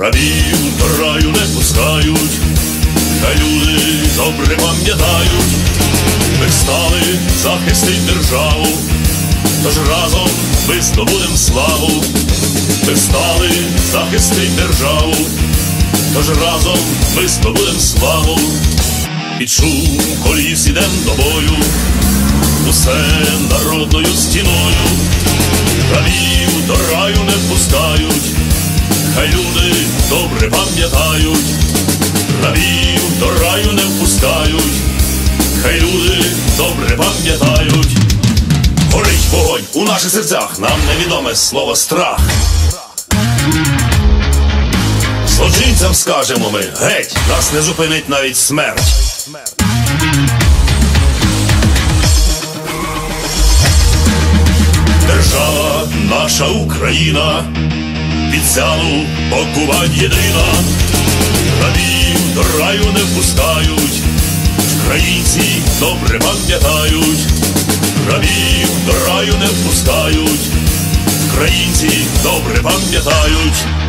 рабів до раю не пускають, та люди добре пам'ятають, ми стали захистить державу, тож разом ми здобудем славу, ми стали захистить державу, тож разом ми здобудем славу, під шум коліс ідем до бою, усе народною стіною, рабів до раю не пускають. Хай люди добре пам'ятають, рабів до раю не впускають, хай люди добре пам'ятають, горить вогонь у наших серцях, нам невідоме слово страх. Злочинцям скажемо ми, геть, нас не зупинить навіть смерть. Держава наша Україна під сяну покувань єдина, рабів до раю не впускають, українці добре пам'ятають, рабів до раю не впускають, українці добре пам'ятають.